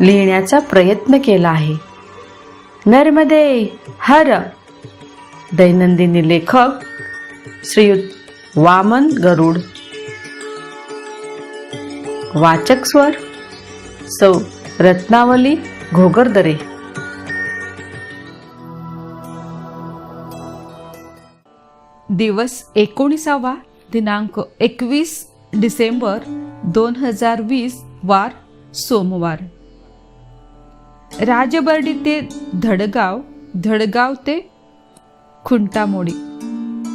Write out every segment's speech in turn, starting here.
लिहिण्याचा प्रयत्न केला आहे. नर्मदे हर. दैनंदिनी लेखक श्रीयुत वामन गरुड. वाचक स्वर सौ रत्नावली घोगरदरे. दिवस एकोणीसावा दिनांक एकवीस डिसेंबर दोन हजार वीस वार सोमवार. राजबर्डी ते धडगाव धडगाव ते खुंटामोडी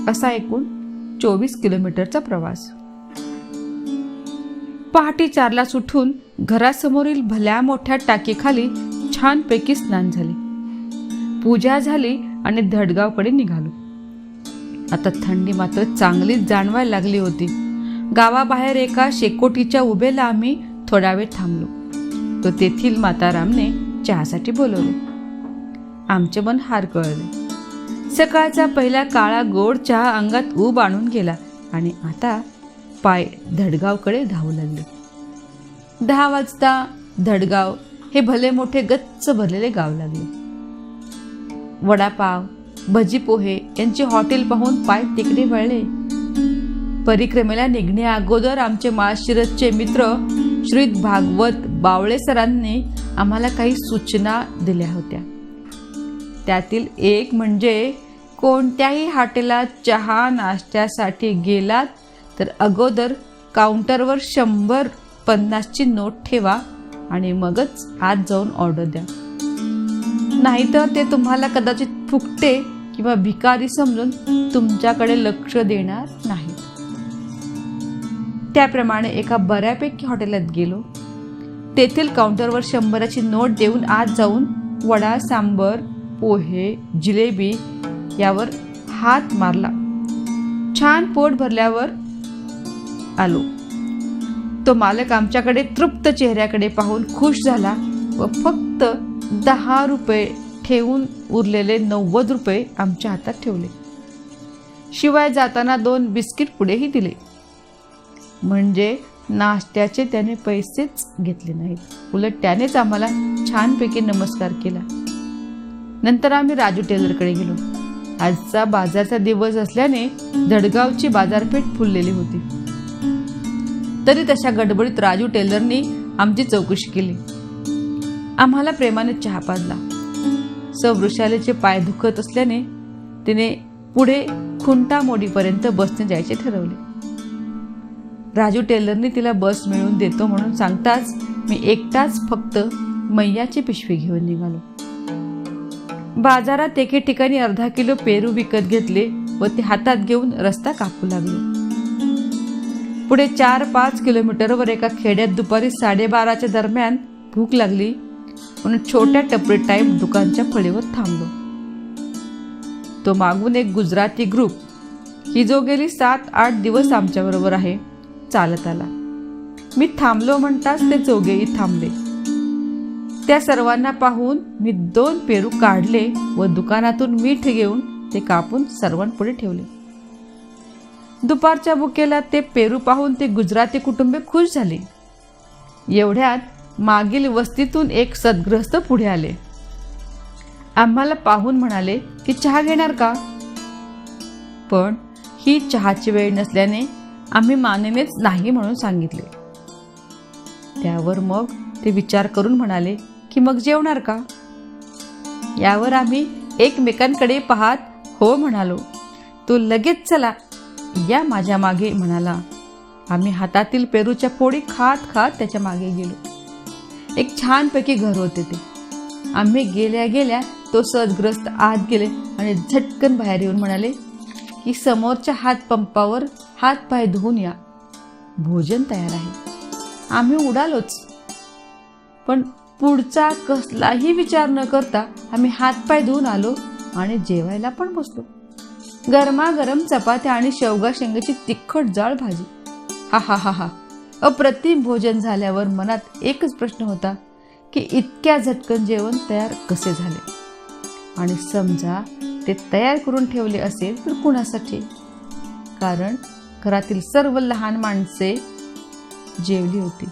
असा एकूण चोवीस किलोमीटरचा प्रवास. पहाटे चारला सुटून घरासमोरील भल्या मोठ्या टाकीखाली छानपैकी स्नान झाले. पूजा झाली आणि धडगावकडे निघालो. आता थंडी मात्र चांगलीच जाणवायला लागली होती. गावाबाहेर एका शेकोटीच्या उभेला आम्ही थोडा वेळ थांबलो. तो तेथील मातारामने चहासाठी बोलवले. आमचे मन हार कळले सकाळचा पहिला काळा गोड चहा अंगात ऊब आणून गेला आणि आता पाय धडगावकडे धावू लागले. दहा वाजता धडगाव हे भले मोठे गच्च भरलेले गाव लागले. वडापाव भजी पोहे यांचे हॉटेल पाहून पाय तिकडे वळले. परिक्रमेला निघण्या अगोदर आमचे माळशिरसचे मित्र श्रीत भागवत बावळे सरांनी आम्हाला काही सूचना दिल्या होत्या. त्यातील एक म्हणजे कोणत्याही हॉटेलात चहा नाश्त्यासाठी गेलात तर अगोदर काउंटरवर शंभर पन्नासची नोट ठेवा आणि मगच आत जाऊन ऑर्डर द्या. नाहीतर ते तुम्हाला कदाचित फुकटे किंवा भिकारी समजून तुमच्याकडे लक्ष देणार नाहीत. त्याप्रमाणे एका बऱ्यापैकी हॉटेलात गेलो. तेथील काउंटरवर शंभराची नोट देऊन आत जाऊन वडा सांबर पोहे जिलेबी यावर हात मारला. छान पोट भरल्यावर आलो. तो मालक आमच्याकडे तृप्त चेहऱ्याकडे पाहून खुश झाला व फक्त दहा रुपये ठेवून उरलेले नव्वद रुपये आमच्या हातात ठेवले. शिवाय जाताना दोन बिस्किट पुढेही दिले. म्हणजे नाश्त्याचे त्याने पैसेच घेतले नाहीत. उलट त्यानेच आम्हाला छानपैकी नमस्कार केला. नंतर आम्ही राजू टेलरकडे गेलो. आजचा बाजारचा दिवस असल्याने धडगावची बाजारपेठ फुललेली होती. तरी तशा गडबडीत राजू टेलरनी आमची चौकशी केली. आम्हाला प्रेमाने चहा पाजला. सवृषालेचे पाय दुखत असल्याने तिने पुढे खुंटा मोडीपर्यंत बसने जायचे ठरवले. राजू टेलरने तिला बस मिळवून देतो म्हणून सांगताच मी एकटाच फक्त मैयाची पिशवी घेऊन निघालो. बाजारात एके ठिकाणी अर्धा किलो पेरू विकत घेतले व ते हातात घेऊन रस्ता कापू लागलो. पुढे चार पाच किलोमीटरवर एका खेड्यात दुपारी साडेबाराच्या दरम्यान भूक लागली म्हणून छोट्या टपरी टाईप दुकानच्या फळीवर थांबलो. तो मागून एक गुजराती ग्रुप ही जो गेली सात आठ दिवस आमच्याबरोबर आहे. चालत आला. मी थांबलो म्हणताच ते चौघेही थांबले. त्या सर्वांना पाहून मी दोन पेरू काढले व दुकानातून मीठ घेऊन ते कापून सर्वांपुढे ठेवले. दुपारच्या बुकेला ते पेरू पाहून ते गुजराती कुटुंबे खुश झाले. एवढ्यात मागील वस्तीतून एक सद्ग्रस्त पुढे आले. आम्हाला पाहून म्हणाले की चहा घेणार का? पण ही चहाची वेळ नसल्याने आम्ही मानवेच नाही म्हणून सांगितले. त्यावर मग ते विचार करून म्हणाले की मग जेवणार का? यावर आम्ही एकमेकांकडे पाहत हो म्हणालो. तो लगेच चला. या माझ्या मागे म्हणाला. आम्ही हातातील पेरूच्या पोळी खात खात त्याच्यामागे गेलो. एक छानपैकी घर होते ते. आम्ही गेल्या गेल्या तो सदग्रस्त आत गेले आणि झटकन बाहेर येऊन म्हणाले की समोरच्या हातपंपावर हातपाय हात पाय धुवून या. भोजन तयार आहे. आम्ही उडालोच. पण पुढचा कसलाही विचार न करता आम्ही हातपाय धुवून आलो आणि जेवायला पण बसलो. गरमागरम चपात्या आणि शेवगा शेंगाची तिखट जाळ भाजी. हा हा हा हा. अप्रतिम भोजन झाल्यावर मनात एकच प्रश्न होता की इतक्या झटकन जेवण तयार कसे झाले? आणि समजा ते तयार करून ठेवले असेल तर कुणासाठी? कारण घरातील सर्व लहान माणसे जेवली होती.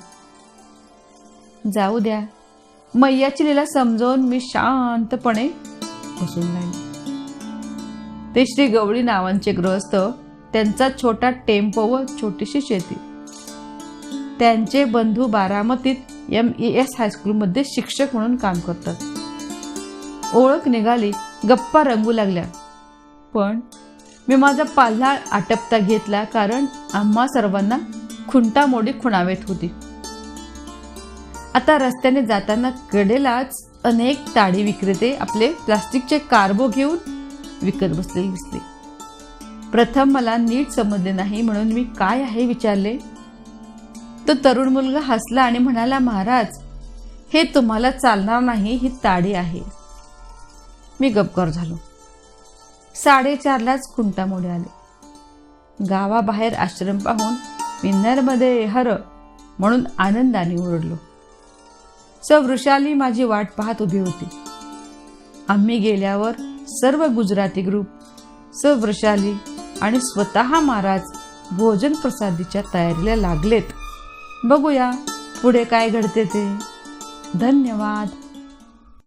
जाऊ द्या. मैयाची लीला समजावून मी शांतपणे बसून राहिले. ते श्री गवळी नावांचे गृहस्थ त्यांचा छोटा टेम्पो व छोटीशी शेती. त्यांचे बंधू बारामतीत एम ई एस हायस्कूलमध्ये शिक्षक म्हणून काम करतात. ओळख निघाली गप्पा रंगू लागल्या. पण मी माझा पाल्हाळ आटपता घेतला कारण आम्हा सर्वांना खुंटामोडी खुणावेत होती. आता रस्त्याने जाताना कडेलाच अनेक ताडी विक्रेते आपले प्लास्टिकचे कार्बो घेऊन विकत बसलेले दिसले. प्रथम मला नीट समजले नाही म्हणून मी काय आहे विचारले. तो तरुण मुलगा हसला आणि म्हणाला महाराज हे तुम्हाला चालणार नाही ही ताडी आहे. मी गपकर झालो. साडेचारलाच खुंटामोडे आले. गावाबाहेर आश्रम पाहून मी नर्मदे हर म्हणून आनंदाने ओरडलो. स वृषाली माझी वाट पाहत उभी होती. आम्ही गेल्यावर सर्व गुजराती ग्रुप स वृषाली आणि स्वतः महाराज भोजन प्रसादीच्या तयारीला लागलेत. बघूया पुढे काय घडते ते. धन्यवाद.